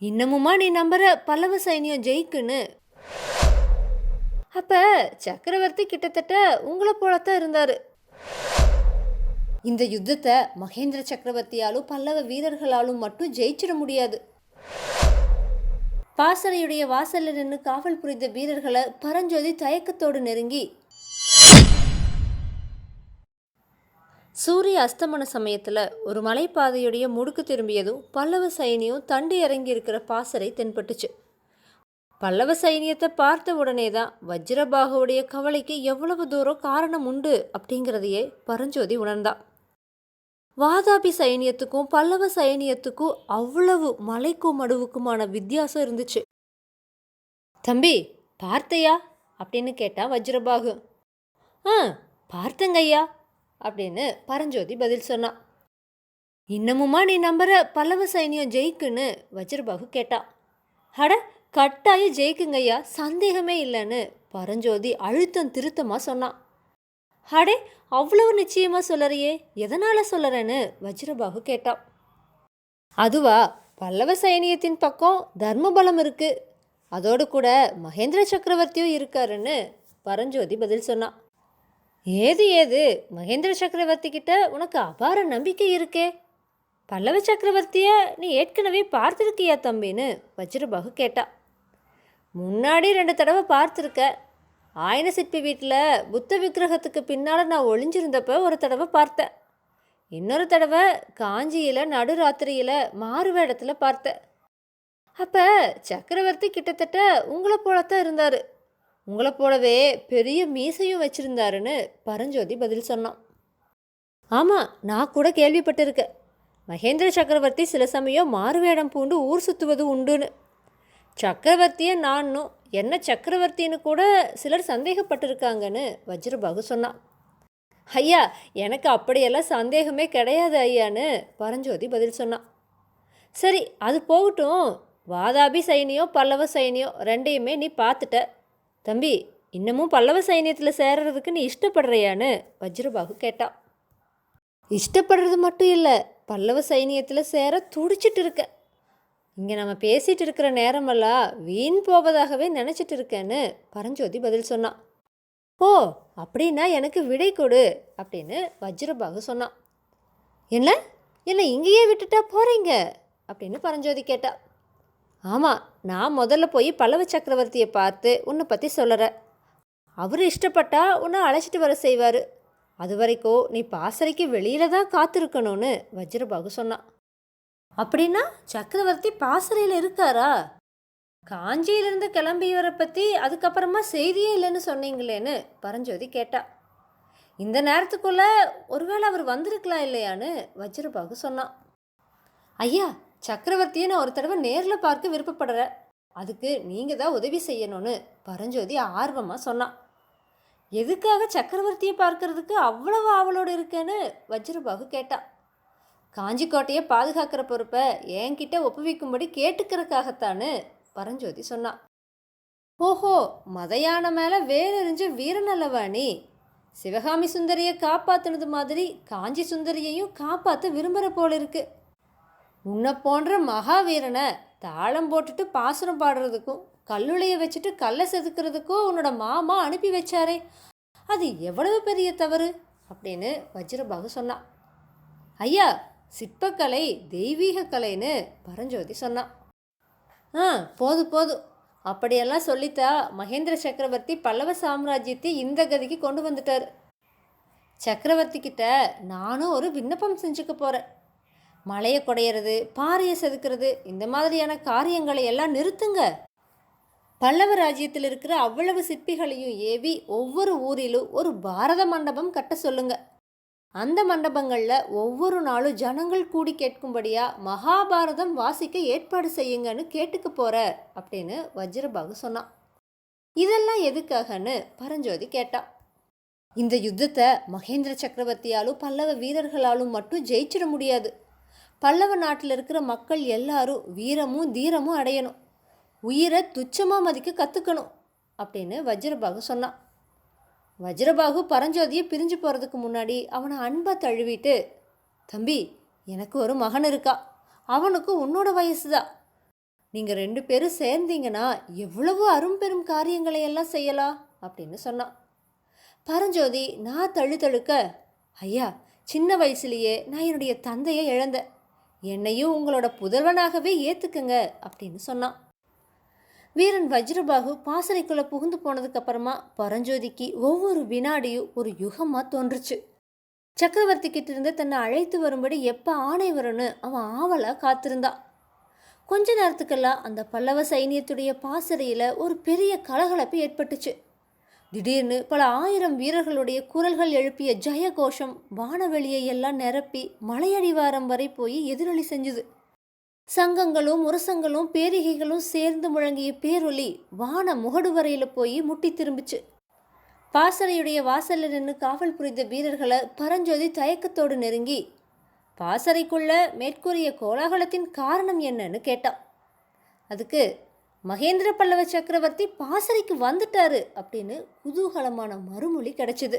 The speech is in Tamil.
இன்னமுமா நீ நம்புற பல்லவ சைனியம் ஜெயிக்குன்னு? அப்ப சக்கரவர்த்தி கிட்டத்தட்ட உங்களை போலத்தான் இருந்தாரு. இந்த யுத்தத்தை மகேந்திர சக்கரவர்த்தியாலும் பல்லவ வீரர்களாலும் மட்டும் ஜெயிச்சிட முடியாது. பாசறையுடைய வாசலில் நின்று காவல் புரிந்த வீரர்களை பரஞ்சோதி தயக்கத்தோடு நெருங்கி சூரிய அஸ்தமன சமயத்தில் ஒரு மலைப்பாதையுடைய முடுக்கு திரும்பியதும் பல்லவ சைனியம் தண்டு இறங்கி இருக்கிற பாசறை தென்பட்டுச்சு. பல்லவ சைனியத்தை பார்த்த உடனே தான் வஜ்ரபாகுவுடைய கவலைக்கு எவ்வளவு தூரம் காரணம் உண்டு அப்படிங்கிறதையே பரஞ்சோதி உணர்ந்தான் வாதாபி சைனியத்துக்கும் பல்லவ சைனியத்துக்கும் அவ்வளவு மலைக்கும் மடுவுக்குமான வித்தியாசம் இருந்துச்சு. தம்பி பார்த்தையா? அப்படின்னு கேட்டா வஜ்ரபாகு. ஆ பார்த்தங்கய்யா. அப்படின்னு பரஞ்சோதி பதில் சொன்னான். இன்னமுமா நீ நம்புற பல்லவ சைனியம் ஜெயிக்குன்னு? வஜ்ரபாகு கேட்டான். அட கட்டாயம் ஜெயிக்குங்கய்யா சந்தேகமே இல்லைன்னு பரஞ்சோதி அழுத்தம் திருத்தமாக சொன்னான். அடே அவ்வளவு நிச்சயமாக சொல்லறியே எதனால் சொல்லறேன்னு? வஜ்ரபாகு கேட்டான். அதுவா பல்லவ சைனியத்தின் பக்கம் தர்மபலம் இருக்குது அதோடு கூட மகேந்திர சக்கரவர்த்தியும் இருக்காருன்னு பரஞ்சோதி பதில் சொன்னான். ஏது ஏது? மகேந்திர சக்கரவர்த்தி கிட்ட உனக்கு அபார நம்பிக்கை இருக்கே. பல்லவ சக்கரவர்த்திய நீ ஏற்கனவே பார்த்துருக்கியா தம்பின்னு வஜ்ரபாகு கேட்டா. முன்னாடி ரெண்டு தடவை பார்த்துருக்க. ஆயன சிற்பி வீட்டில் புத்த விக்கிரகத்துக்கு பின்னால் நான் ஒளிஞ்சிருந்தப்ப ஒரு தடவை பார்த்தேன் இன்னொரு தடவை காஞ்சியில் நடுராத்திரியில் மாறு வேடத்தில் பார்த்தேன் அப்போ சக்கரவர்த்தி கிட்டத்தட்ட உங்களை போலத்தான் இருந்தார். உங்களை போலவே பெரிய மீசையும் வச்சிருந்தாருன்னு பரஞ்சோதி பதில் சொன்னான். ஆமாம் நான் கூட கேள்விப்பட்டிருக்கேன் மகேந்திர சக்கரவர்த்தி சில சமயம் மாறுவேடம் பூண்டு ஊர் சுற்றுவது உண்டுன்னு. சக்கரவர்த்தியை நானும் என்ன சக்கரவர்த்தின்னு கூட சிலர் சந்தேகப்பட்டிருக்காங்கன்னு வஜ்ரபாகு சொன்னான். ஐயா எனக்கு அப்படியெல்லாம் சந்தேகமே கிடையாது ஐயான்னு பரஞ்சோதி பதில் சொன்னான். சரி அது போகட்டும். வாதாபி சைனியோ பல்லவ சைனியோ ரெண்டையுமே நீ பார்த்துட்ட. தம்பி இன்னமும் பல்லவ சைனியத்தில் சேர்றதுக்கு நீ இஷ்டப்படுறியான்னு வஜ்ரபாகு கேட்டான் இஷ்டப்படுறது மட்டும் இல்லை பல்லவ சைனியத்தில் சேர துடிச்சிட்டு இருக்க. இங்கே நம்ம பேசிகிட்டு இருக்கிற நேரமெல்லாம் வீண் போவதாகவே நினச்சிட்டு இருக்கேன்னு பரஞ்சோதி பதில் சொன்னான் ஓ அப்படின்னா எனக்கு விடை கொடு அப்படின்னு வஜ்ரபாகு சொன்னான் என்ன? என்ன இங்கேயே விட்டுட்டா போகிறீங்க அப்படின்னு பரஞ்சோதி கேட்டா. ஆமாம் நான் முதல்ல போய் பல்லவ சக்கரவர்த்தியை பார்த்து உன்னை பற்றி சொல்லுறேன். அவர் இஷ்டப்பட்டா உன்னை அழைச்சிட்டு வர செய்வார். அது வரைக்கும் நீ பாசறைக்கு வெளியில தான் காத்திருக்கணும்னு வஜ்ரபாகு சொன்னான். அப்படின்னா சக்கரவர்த்தி பாசறையில் இருக்காரா? காஞ்சியிலிருந்து கிளம்பியவரை பற்றி அதுக்கப்புறமா செய்தியே இல்லைன்னு சொன்னீங்களேன்னு பரஞ்சோதி கேட்டா. இந்த நேரத்துக்குள்ளே ஒருவேளை அவர் வந்திருக்கலாம் இல்லையான்னு வஜ்ரபாகு சொன்னான். ஐயா சக்கரவர்த்தியை நான் ஒரு தடவை நேரில் பார்க்க விருப்பப்படுறேன். அதுக்கு நீங்கள் தான் உதவி செய்யணும்னு பரஞ்சோதி ஆர்வமாக சொன்னான். எதுக்காக சக்கரவர்த்தியை பார்க்கறதுக்கு அவ்வளவு ஆவலோடு இருக்கேன்னு வஜ்ரபாகு கேட்டான். காஞ்சிக்கோட்டையை பாதுகாக்கிற பொறுப்பை என்கிட்ட ஒப்புவிக்கும்படி கேட்டுக்கிறக்காகத்தானு பரஞ்சோதி சொன்னான். ஓஹோ மதையான மேலே வேறெறிஞ்ச வீரன் நீ சிவகாமி சுந்தரியை காப்பாத்துனது மாதிரி காஞ்சி சுந்தரியையும் காப்பாற்ற விரும்புகிற போல இருக்குது உன்னை போன்ற மகாவீரனை தாளம் போட்டுட்டு பாசனம் பாடுறதுக்கும் கல்லுளைய வச்சுட்டு கல்லை செதுக்கிறதுக்கும் உன்னோட மாமா அனுப்பி வச்சாரே. அது எவ்வளவு பெரிய தவறு? அப்படின்னு வஜ்ரபாகு சொன்னான். ஐயா சிற்பக்கலை தெய்வீக கலைன்னு பரஞ்சோதி சொன்னான். ஆ போதும் போதும் அப்படியெல்லாம் சொல்லித்தா மகேந்திர சக்கரவர்த்தி பல்லவ சாம்ராஜ்யத்தை இந்த கதிக்கு கொண்டு வந்துட்டார். சக்கரவர்த்தி கிட்ட நானும் ஒரு விண்ணப்பம் செஞ்சுக்க போகிறேன் மலையை குடையிறது பாறையை செதுக்கிறது இந்த மாதிரியான காரியங்களை எல்லாம் நிறுத்துங்க. பல்லவ ராஜ்யத்தில் இருக்கிற அவ்வளவு சிற்பிகளையும் ஏவி ஒவ்வொரு ஊரிலும் ஒரு பாரத மண்டபம் கட்ட சொல்லுங்க. அந்த மண்டபங்களில் ஒவ்வொரு நாளும் ஜனங்கள் கூடி கேட்கும்படியா மகாபாரதம் வாசிக்க ஏற்பாடு செய்யுங்கன்னு கேட்டுக்க போகிற அப்படின்னு வஜ்ரபாகு சொன்னான். இதெல்லாம் எதுக்காகன்னு பரஞ்சோதி கேட்டான் இந்த யுத்தத்தை மகேந்திர சக்கரவர்த்தியாலும் பல்லவ வீரர்களாலும் மட்டும் ஜெயிச்சிட முடியாது. பல்லவ நாட்டில் இருக்கிற மக்கள் எல்லாரும் வீரமும் தீரமும் அடையணும். உயிரை துச்சமாக மதிக்க கற்றுக்கணும் அப்படின்னு வஜ்ரபாகு சொன்னான். வஜ்ரபாகு பரஞ்சோதியை பிரிஞ்சு போகிறதுக்கு முன்னாடி அவனை அன்பை தழுவிட்டு தம்பி எனக்கு ஒரு மகன் இருக்கா? அவனுக்கு உன்னோட வயசு தான் நீங்கள் ரெண்டு பேரும் சேர்ந்தீங்கன்னா எவ்வளவு அரும்பெரும் காரியங்களை எல்லாம் செய்யலாம்? அப்படின்னு சொன்னான். பரஞ்சோதி நான் தழுதழுக்க ஐயா சின்ன வயசுலேயே நான் என்னுடைய தந்தையை இழந்தேன். என்னையும் உங்களோட புதல்வனாகவே ஏற்றுக்குங்க அப்படின்னு சொன்னான். வீரன் வஜ்ரபாகு பாசறைக்குள்ளே புகுந்து போனதுக்கப்புறமா பரஞ்சோதிக்கு ஒவ்வொரு வினாடியும் ஒரு யுகமாக தோன்றுச்சு. சக்கரவர்த்தி கிட்டிருந்து தன்னை அழைத்து வரும்படி எப்போ ஆணை வரும்னு அவன் ஆவலாக காத்திருந்தான் கொஞ்ச நேரத்துக்கெல்லாம் அந்த பல்லவ சைனியத்துடைய பாசறையில் ஒரு பெரிய கலகலப்பு ஏற்பட்டுச்சு. திடீர்னு பல ஆயிரம் வீரர்களுடைய குரல்கள் எழுப்பிய ஜெய கோஷம் வானவெளியை எல்லாம் நிரப்பி மலையடிவாரம் வரை போய் எதிரொலி செஞ்சுது. சங்கங்களும் முரசங்களும் பேரிகைகளும் சேர்ந்து முழங்கிய பேரொலி வான முகடு வரையில் போய் முட்டி திரும்பிச்சு. பாசறையுடைய வாசலில் நின்று காவல் புரிந்த வீரர்களை பரஞ்சோதி தயக்கத்தோடு நெருங்கி பாசறைக்குள்ள மேற்கூறிய கோலாகலத்தின் காரணம் என்னன்னு கேட்டான். அதுக்கு மகேந்திர பல்லவ சக்கரவர்த்தி பாசறைக்கு வந்துட்டாரு அப்படின்னு குதூகலமான மறுமொழி கிடைச்சிது.